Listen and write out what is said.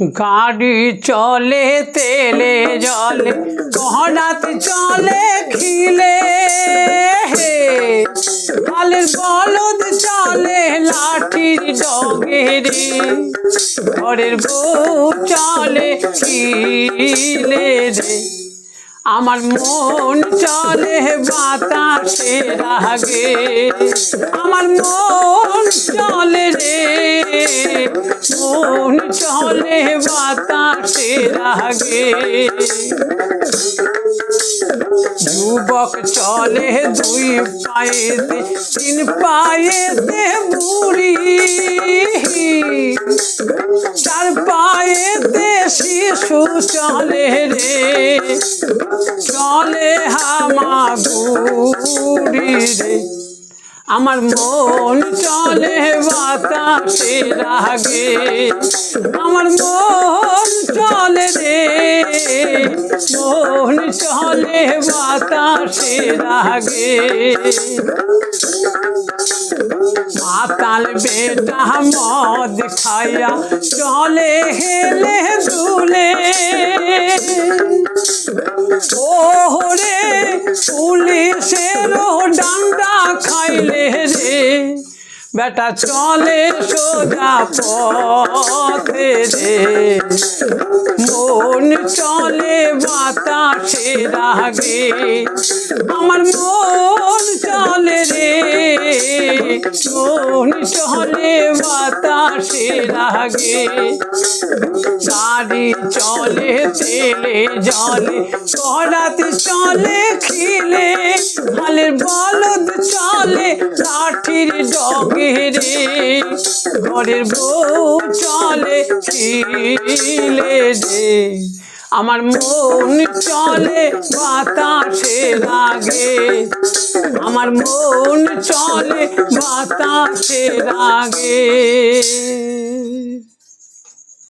গাড়ি চলে, তেলে জলে, গহনাত চলে, খিলে কালের বলদ চলে, লাঠির ডগেরে। ঘরের বউ চলে, খিলে রে। আমার মন চলে, বাতাসে রাগে। আমার মন চলে মন চলে বাতাসে রাগে যুবক চলে দুই পায়েতে, তিন পায়েতে বুড়ি চার পায়েতে শিশু চলে রে, চলে হামাগুড়ি রে। আমার মন চলে বাতাসে রাগে আমার মন চলে রে, মন চলে বাতাসে রাগে মাতাল বেটা মদ খাইয়া চলে হেলে দুলে। ওরে পুলিশের ডান্ডা খাইলে রে। বেটা, চলে সোজা পথে রে। মন চলে বাতাসে রাগে। আমার মন চলে রে। মন চলে বাতাসে রাগে। গাড়ি চলে তেলে জলে করাতে চলে খিলে, হালের বলদ চলে, লাঠির ডগে ঘরের বউ চলে খিলে রে। আমার মন চলে, বাতাসে লাগে। আমার মন চলে, বাতাসে লাগে।